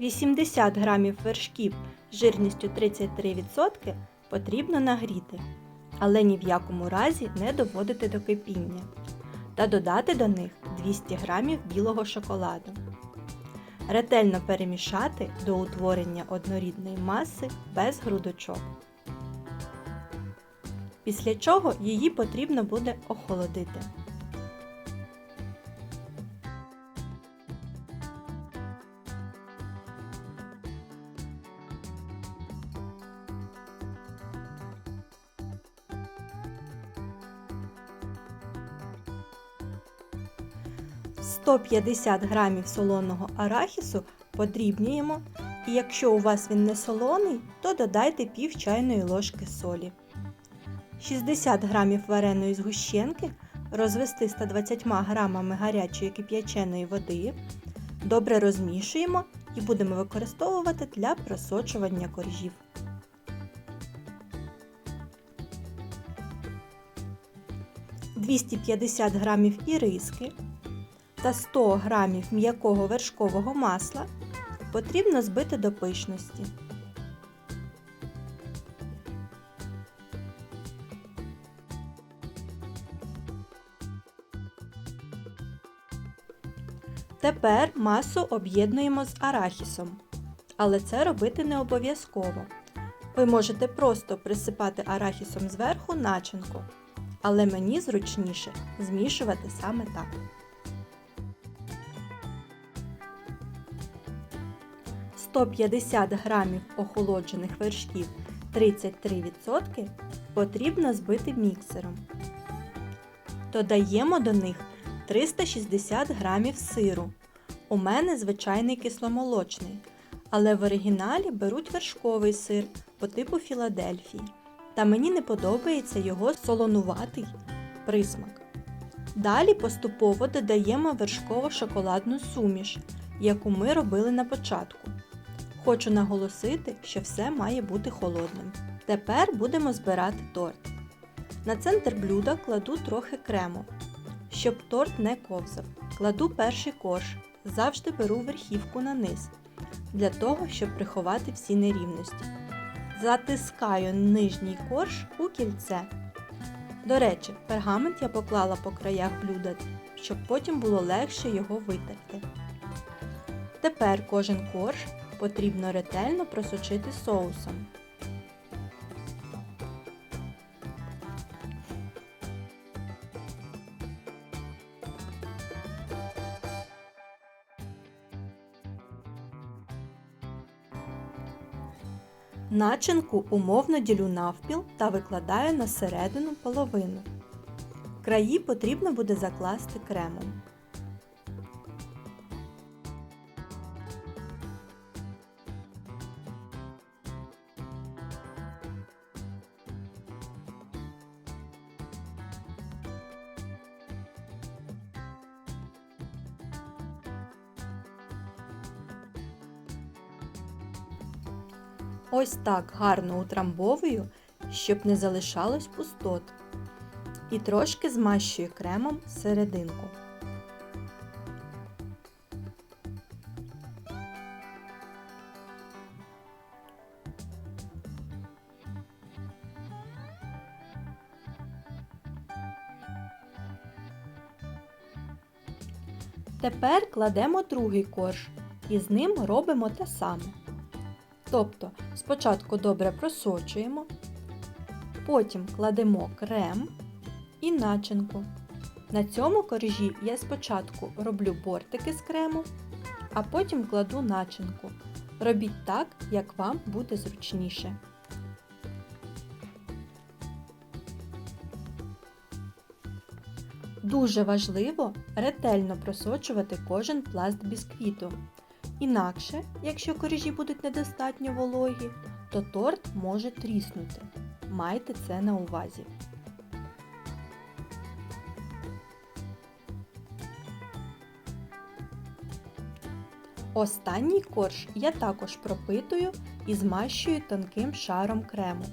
80 грамів вершків з жирністю 33% потрібно нагріти, але ні в якому разі не доводити до кипіння. Та додати до них 200 грамів білого шоколаду. Ретельно перемішати до утворення однорідної маси без грудочок. Після чого її потрібно буде охолодити. 150 грамів солоного арахісу подрібнюємо, і якщо у вас він не солоний, то додайте пів чайної ложки солі. 60 грамів вареної згущенки розвести 120 грамами гарячої кип'яченої води, добре розмішуємо і будемо використовувати для просочування коржів. – 250 грамів іриски та 100 грамів м'якого вершкового масла потрібно збити до пишності. Тепер масу об'єднуємо з арахісом, але це робити не обов'язково. Ви можете просто присипати арахісом зверху начинку, але мені зручніше змішувати саме так. – 150 грамів охолоджених вершків 33% потрібно збити міксером. Додаємо до них 360 грамів сиру. У мене звичайний кисломолочний, але в оригіналі беруть вершковий сир по типу Філадельфії. Та мені не подобається його солонуватий присмак. Далі поступово додаємо вершково-шоколадну суміш, яку ми робили на початку. Хочу наголосити, що все має бути холодним. Тепер будемо збирати торт. На центр блюда кладу трохи крему. Щоб торт не ковзав, кладу перший корж, завжди беру верхівку на низ, для того, щоб приховати всі нерівності. Затискаю нижній корж у кільце. До речі, пергамент я поклала по краях блюда, щоб потім було легше його витерти. Тепер кожен корж потрібно ретельно просочити соусом. Начинку умовно ділю навпіл та викладаю на середину половину. Краї потрібно буде закласти кремом. Ось так гарно утрамбовую, щоб не залишалось пустот. І трошки змащую кремом серединку. Тепер кладемо другий корж і з ним робимо те саме. Тобто спочатку добре просочуємо, потім кладемо крем і начинку. На цьому коржі я спочатку роблю бортики з крему, а потім кладу начинку. Робіть так, як вам буде зручніше. Дуже важливо ретельно просочувати кожен пласт бісквіту. Інакше, якщо коржі будуть недостатньо вологі, то торт може тріснути. Майте це на увазі. Останній корж я також пропитую і змащую тонким шаром крему.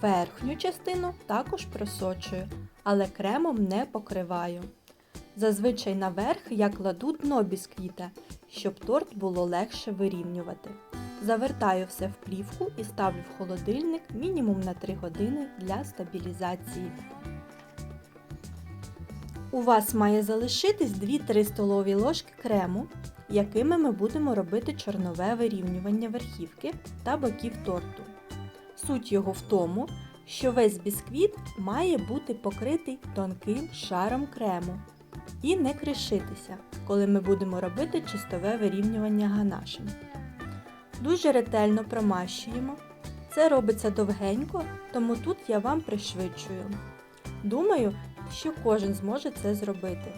Верхню частину також просочую, але кремом не покриваю. Зазвичай наверх я кладу дно бісквіта, щоб торт було легше вирівнювати. Завертаю все в плівку і ставлю в холодильник мінімум на 3 години для стабілізації. У вас має залишитись 2-3 столові ложки крему, якими ми будемо робити чорнове вирівнювання верхівки та боків торту. Суть його в тому, що весь бісквіт має бути покритий тонким шаром крему і не кришитися, коли ми будемо робити чистове вирівнювання ганашем. Дуже ретельно промащуємо. Це робиться довгенько, тому тут я вам пришвидшую. Думаю, що кожен зможе це зробити.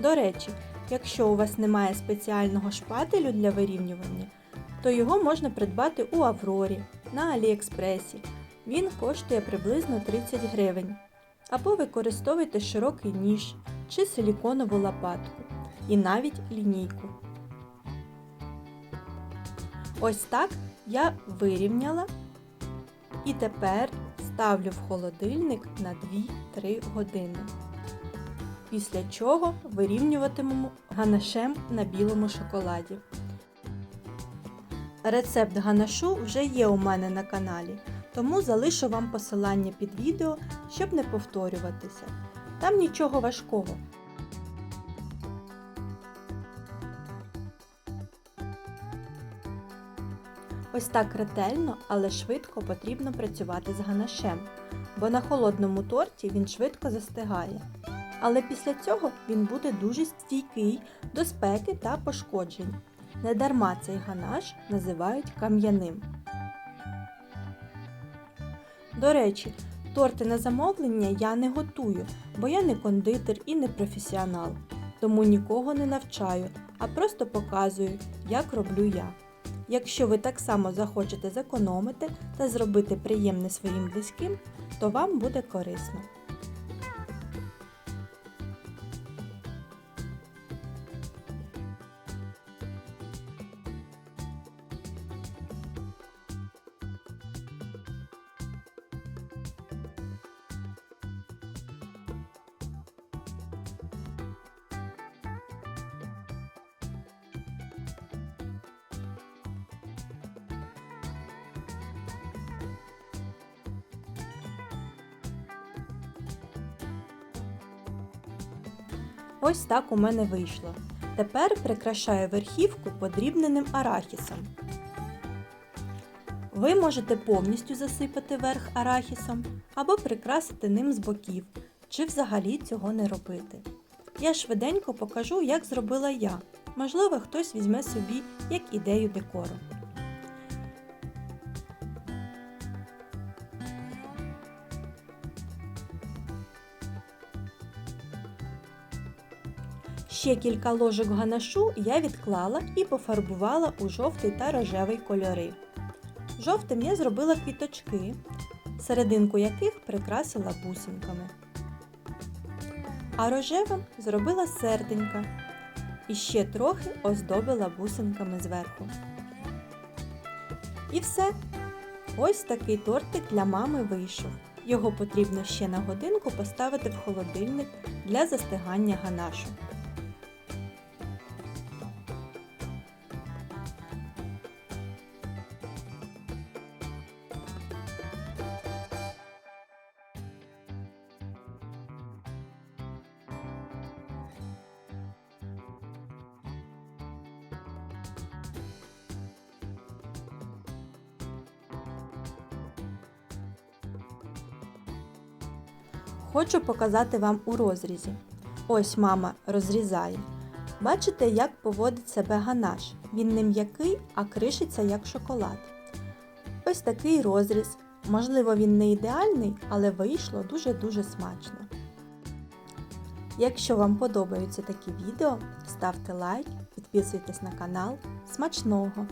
До речі, якщо у вас немає спеціального шпателю для вирівнювання, то його можна придбати у Аврорі на Аліекспресі. Він коштує приблизно 30 гривень. Або використовуйте широкий ніж чи силіконову лопатку і навіть лінійку. Ось так я вирівняла і тепер ставлю в холодильник на 2-3 години. Після чого вирівнюватимемо ганашем на білому шоколаді. Рецепт ганашу вже є у мене на каналі, тому залишу вам посилання під відео, щоб не повторюватися. Там нічого важкого. Ось так ретельно, але швидко потрібно працювати з ганашем, бо на холодному торті він швидко застигає. Але після цього він буде дуже стійкий до спеки та пошкоджень. Недарма цей ганаш називають кам'яним. До речі, торти на замовлення я не готую, бо я не кондитер і не професіонал. Тому нікого не навчаю, а просто показую, як роблю я. Якщо ви так само захочете зекономити та зробити приємне своїм близьким, то вам буде корисно. Ось так у мене вийшло. Тепер прикрашаю верхівку подрібненим арахісом. Ви можете повністю засипати верх арахісом або прикрасити ним з боків, чи взагалі цього не робити. Я швиденько покажу, як зробила я. Можливо, хтось візьме собі як ідею декору. Ще кілька ложок ганашу я відклала і пофарбувала у жовтий та рожевий кольори. Жовтим я зробила квіточки, серединку яких прикрасила бусинками. А рожевим зробила серденька і ще трохи оздобила бусинками зверху. І все. Ось такий тортик для мами вийшов. Його потрібно ще на годинку поставити в холодильник для застигання ганашу. Хочу показати вам у розрізі. Ось мама розрізає. Бачите, як поводить себе ганаш. Він не м'який, а кришиться як шоколад. Ось такий розріз. Можливо, він не ідеальний, але вийшло дуже-дуже смачно. Якщо вам подобаються такі відео, ставте лайк, підписуйтесь на канал. Смачного!